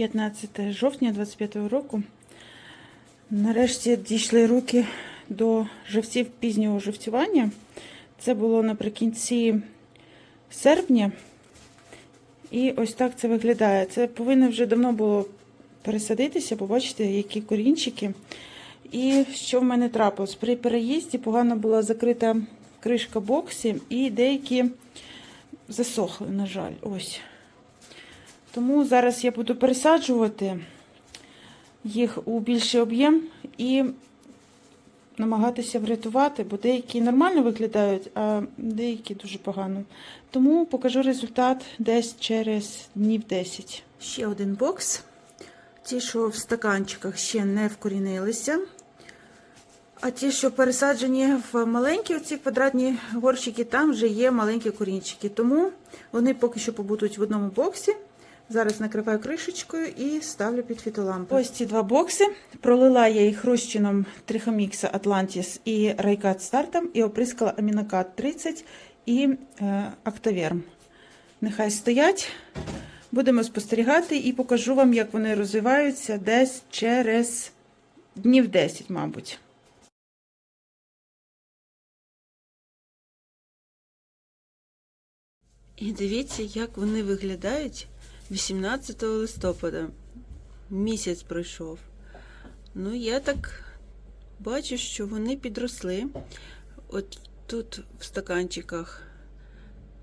15 жовтня 25-го року. Нарешті дійшли руки до живців пізнього живцювання. Це було наприкінці серпня. І ось так це виглядає. Це повинно вже давно було пересадитися, побачите, які корінчики. І що в мене трапилось? При переїзді погано була закрита кришка боксі, і деякі засохли, на жаль. Ось. Тому зараз я буду пересаджувати їх у більший об'єм і намагатися врятувати, бо деякі нормально виглядають, а деякі дуже погано. Тому покажу результат десь через днів 10. Ще один бокс. Ті, що в стаканчиках ще не вкорінилися. А ті, що пересаджені в маленькі оці квадратні горщики, там вже є маленькі корінчики. Тому вони поки що побудуть в одному боксі. Зараз накриваю кришечкою і ставлю під фітолампу. Ось ці два бокси. Пролила я їх розчином Трихомікса Atlantis і Райкат стартом і оприскала Амінокат 30 і е, Актаверм. Нехай стоять. Будемо спостерігати і покажу вам, як вони розвиваються десь через днів 10, мабуть. І дивіться, як вони виглядають 18 листопада. Місяць пройшов. Ну, я так бачу, що вони підросли. От тут в стаканчиках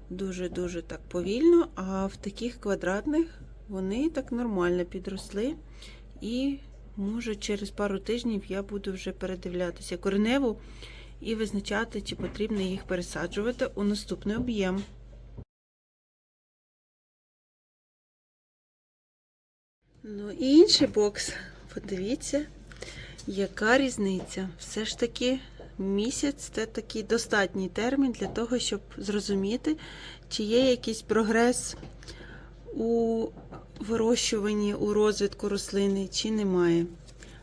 дуже-дуже так повільно, а в таких квадратних вони так нормально підросли. І, може, через пару тижнів я буду вже передивлятися кореневу і визначати, чи потрібно їх пересаджувати у наступний об'єм. Ну і інший бокс. Подивіться, яка різниця. Все ж таки місяць це такий достатній термін для того, щоб зрозуміти, чи є якийсь прогрес у вирощуванні, у розвитку рослини, чи немає.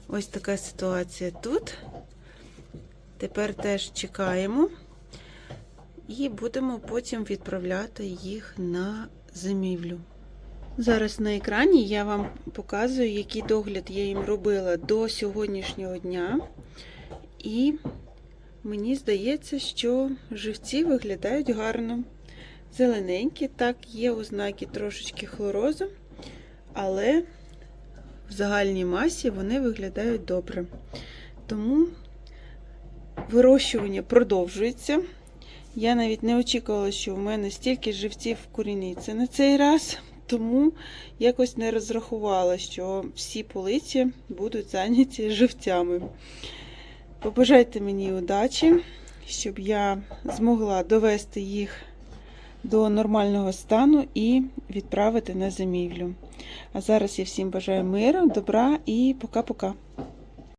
Ось така ситуація тут. Тепер теж чекаємо і будемо потім відправляти їх на зимівлю. Зараз на екрані я вам показую, який догляд я їм робила до сьогоднішнього дня. І мені здається, що живці виглядають гарно. Зелененькі, так, є ознаки трошечки хлорозу, але в загальній масі вони виглядають добре. Тому вирощування продовжується. Я навіть не очікувала, що в мене стільки живців коріниться на цей раз. Тому якось не розрахувала, що всі полиці будуть зайняті живцями. Побажайте мені удачі, щоб я змогла довести їх до нормального стану і відправити на зимівлю. А зараз я всім бажаю миру, добра і пока-пока.